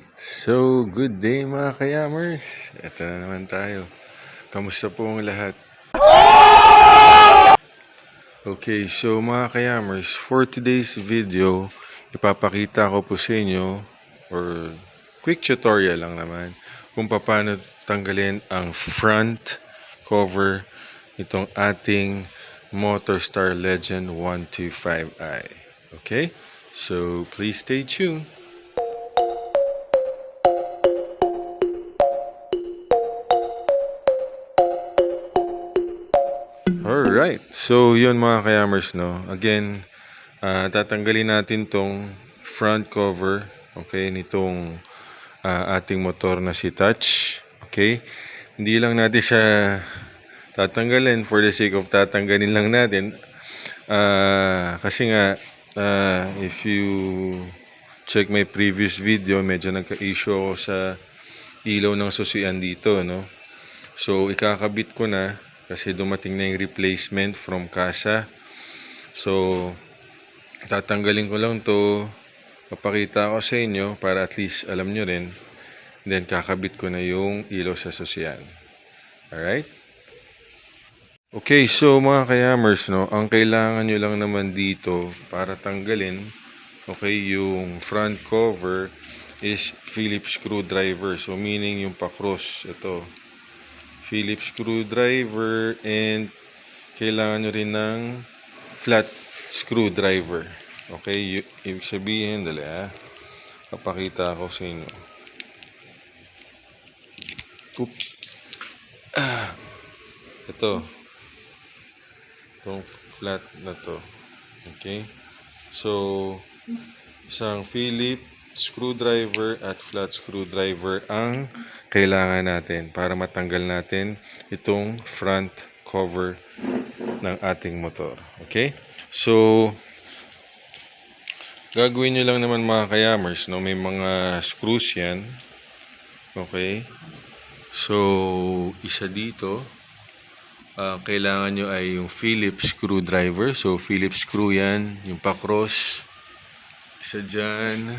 Alright, so good day mga kayamers. Ito na naman tayo. Kamusta po ang lahat? Okay, so mga kayamers, for today's video, ipapakita ko po sa inyo, or quick tutorial lang naman, kung paano tanggalin ang front cover itong ating Motorstar Legend 125i. Okay? So, please stay tuned. So, yun mga kayamers, no? Again, ah, tatanggalin natin tong front cover, okay, nitong ah, ating motor na si Touch. Okay? Hindi lang natin siya tatanggalin for the sake of tatanggalin lang natin. Ah, kasi nga, ah, if you check my previous video, medyo nagka-issue ako sa ilaw ng susian dito, no? So, ikakabit ko na kasi dumating na yung replacement from casa. So, tatanggalin ko lang to papakita ko sa inyo para at least alam nyo rin. Then, kakabit ko na yung ilaw sa susian. Alright? Okay, so mga kayamers, no, ang kailangan nyo lang naman dito para tanggalin, okay, yung front cover is Phillips screwdriver. So, meaning yung pa-cross, ito. Phillips screwdriver and kailangan nyo rin ng flat screwdriver. Okay, ibig sabihin, dali ha. Papakita ko sa inyo. Oop. Ah. Ito. Itong flat na to. Okay? So, isang Phillips screwdriver at flat screwdriver ang kailangan natin para matanggal natin itong front cover ng ating motor. Okay? So, gagawin nyo lang naman mga kayamers, no? May mga screws yan. Okay? So, isa dito, ah, kailangan nyo ay yung Phillips screwdriver. So, Phillips screw yan, yung pa-cross. Isa dyan.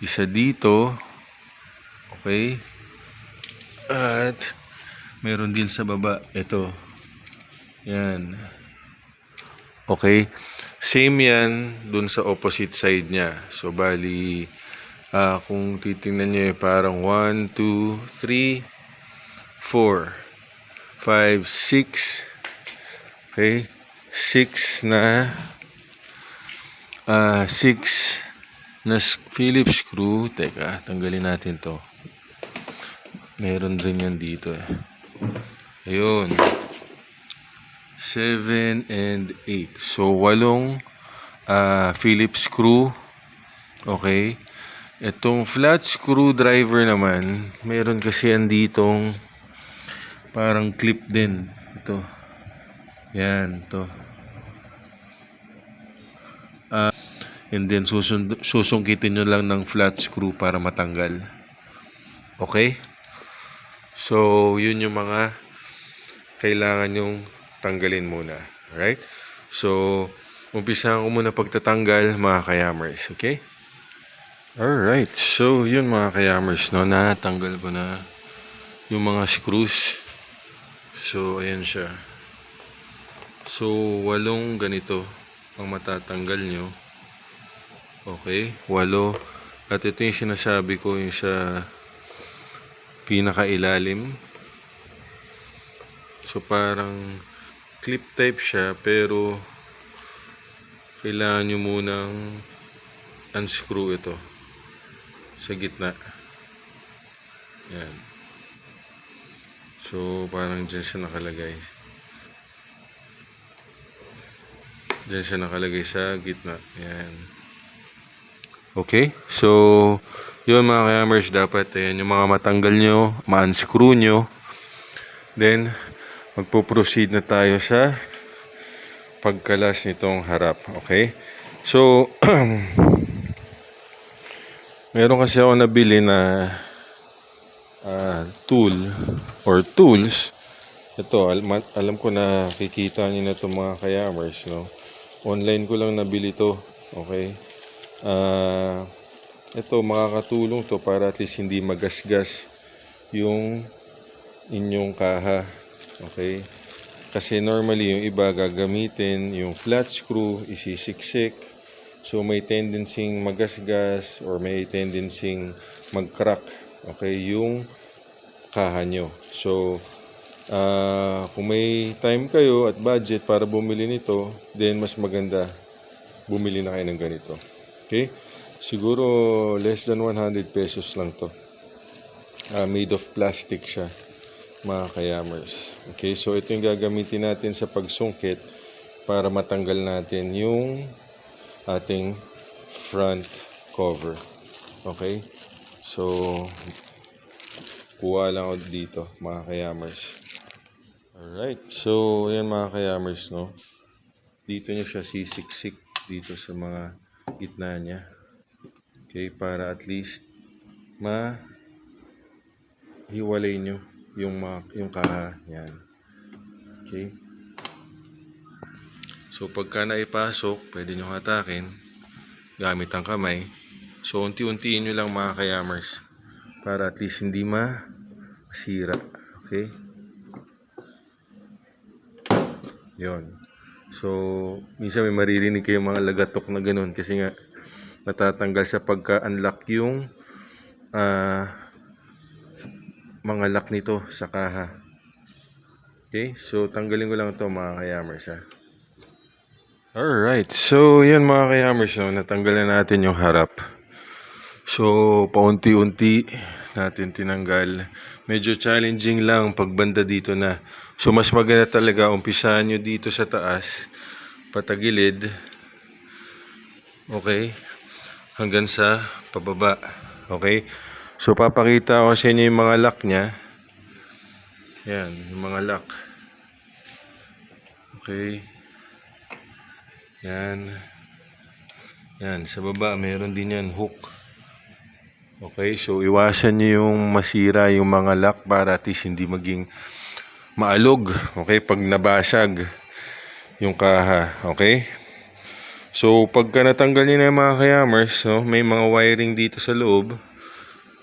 Isa dito. Okay? At, meron din sa baba. Ito. Yan. Okay? Same yan dun sa opposite side niya. So, bali, ah, kung titingnan nyo eh, parang 1, 2, 3, 4, 5, 6. Okay? 6 na ah 6 na Phillips screw. Teka, tanggalin natin to. Meron rin yan dito eh. Ayun. 7 and 8. So, walong ah Phillips screw. Okay. Itong flat screwdriver naman, meron kasi yan ditong parang clip din. Ito. Yan, to. Ah, and then susund susungkitin nyo lang ng flat screw para matanggal. Okay? So, yun yung mga kailangan yung tanggalin muna. Alright? So, umpisahan ko muna pagtatanggal mga kayamers. Okay? Alright. So, yun mga kayamers, no? Natanggal ko na yung mga screws. So, ayan siya. So, walong ganito ang matatanggal nyo. Okay? Walo. At ito yung sinasabi ko, yung sa pinakailalim. So, parang clip type siya, pero kailangan nyo munang unscrew ito sa gitna. Yan. So, parang dyan siya nakalagay. Dyan siya nakalagay sa gitna. Yan. Okay? So, yun mga kayamers, dapat ayan, yung mga matanggal nyo, ma-unscrew nyo. Then, magpo-proceed na tayo sa pagkalas nitong harap. Okay? So, meron kasi ako nabili na ah, tool or tools. Ito, alam, alam ko na kikita niyo na itong mga kayamers. No? Online ko lang nabili to. Okay? Ah, ito makakatulong to para at least hindi magasgas yung inyong kaha. Okay? Kasi normally yung iba gagamitin yung flat screw, isisiksik. So may tendency magasgas or may tendency mag-crack. Okay? Yung kaha nyo. So, ah, kung may time kayo at budget para bumili nito, then mas maganda bumili na kayo ng ganito. Okay? Siguro less than 100 pesos lang to. Ah, made of plastic siya, mga kayamers. Okay, so ito yung gagamitin natin sa pagsungkit para matanggal natin yung ating front cover. Okay? So, kuha lang ako dito, mga kayamers. Alright, so yan mga kayamers, no? Dito nyo siya sisiksik dito sa mga gitna niya. Okay, para at least ma hiwalay nyo yung, mga, yung kaha. Yan. Okay. So, pagka naipasok, pwede nyo hatakin gamit ang kamay. So, unti-untiin nyo lang mga kayamers para at least hindi masira. Okay? Yon. So, minsan may maririnig kayo mga lagatok na ganun kasi nga natatanggal sa pagka-unlock yung ah, mga lock nito sa kaha. Okay? So, tanggalin ko lang ito mga kayamers ha. Alright. So, yan mga kayamers. No? Natanggal na natin yung harap. So, paunti-unti natin tinanggal. Medyo challenging lang pagbanda dito na. So, mas maganda talaga umpisahan nyo dito sa taas, patagilid. Okay? Hanggang sa pababa. Okay? So, papakita ko sa inyo yung mga lock niya. Yan, yung mga lock. Okay. Yan. Yan, sa baba, meron din yan, hook. Okay, so iwasan nyo yung masira yung mga lock para at least hindi maging maalog. Okay, pag nabasag yung kaha. Okay? So, pagka natanggal nyo na yung mga kayamers, no, may mga wiring dito sa loob.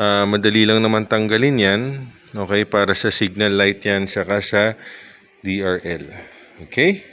Ah, madali lang naman tanggalin yan. Okay, para sa signal light yan, saka sa DRL. Okay?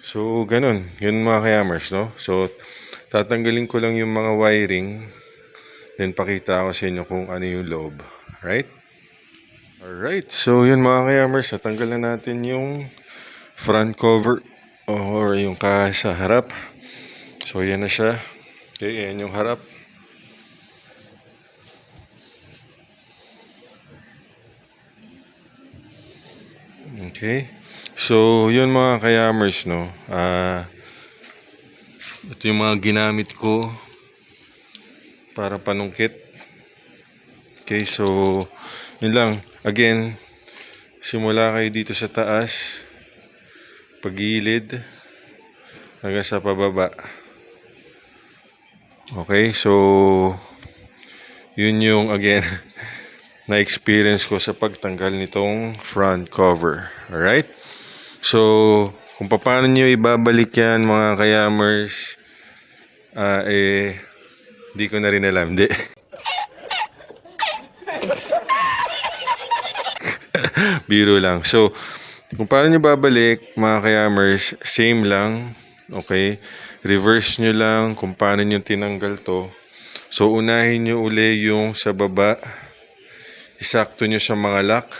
So, ganun. Yun mga kayamers, no? So, tatanggalin ko lang yung mga wiring. Then, pakita ko sa inyo kung ano yung loob. Right? Alright. So, yun mga kayamers. Natanggal na natin yung front cover or yung kaha sa harap. So, yan na siya. Okay, yan yung harap. Okay. So, yun mga kayamers, no? Ah, ito yung mga ginamit ko para panungkit. Okay, so, yun lang. Again, simula kayo dito sa taas, pagilid, hanggang sa pababa. Okay, so, yun yung, again, na-experience ko sa pagtanggal nitong front cover. Alright? So, kung paano nyo ibabalik yan mga kayamers, ah eh, di ko na rin alam. Di. Biro lang. So, kung paano nyo babalik, mga kayamers, same lang. Okay? Reverse nyo lang kung paano nyo tinanggal to. So, unahin nyo uli yung sa baba. Isakto nyo sa mga lock.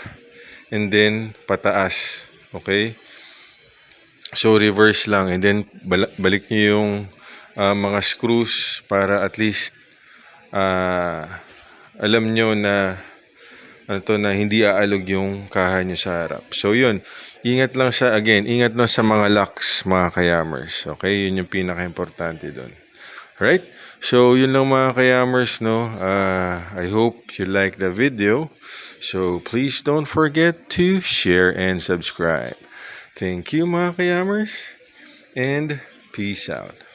And then, pataas. Okay? So, reverse lang. And then, balik nyo yung ah, mga screws para at least ah, alam nyo na ano to, na hindi aalog yung kaha nyo sa harap. So, yun. Ingat lang sa, again, ingat lang sa mga locks, mga kayamers. Okay? Yun yung pinaka-importante doon. Right? So, yun lang mga kayamers, no? Ah, I hope you like the video. So, please don't forget to share and subscribe. Thank you, mga kayamers. And peace out.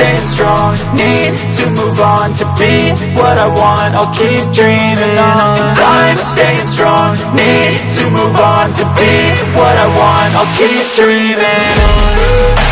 Staying strong. Need to move on to be what I want. I'll keep dreaming on. I'm staying strong. Need to move on to be what I want. I'll keep dreaming on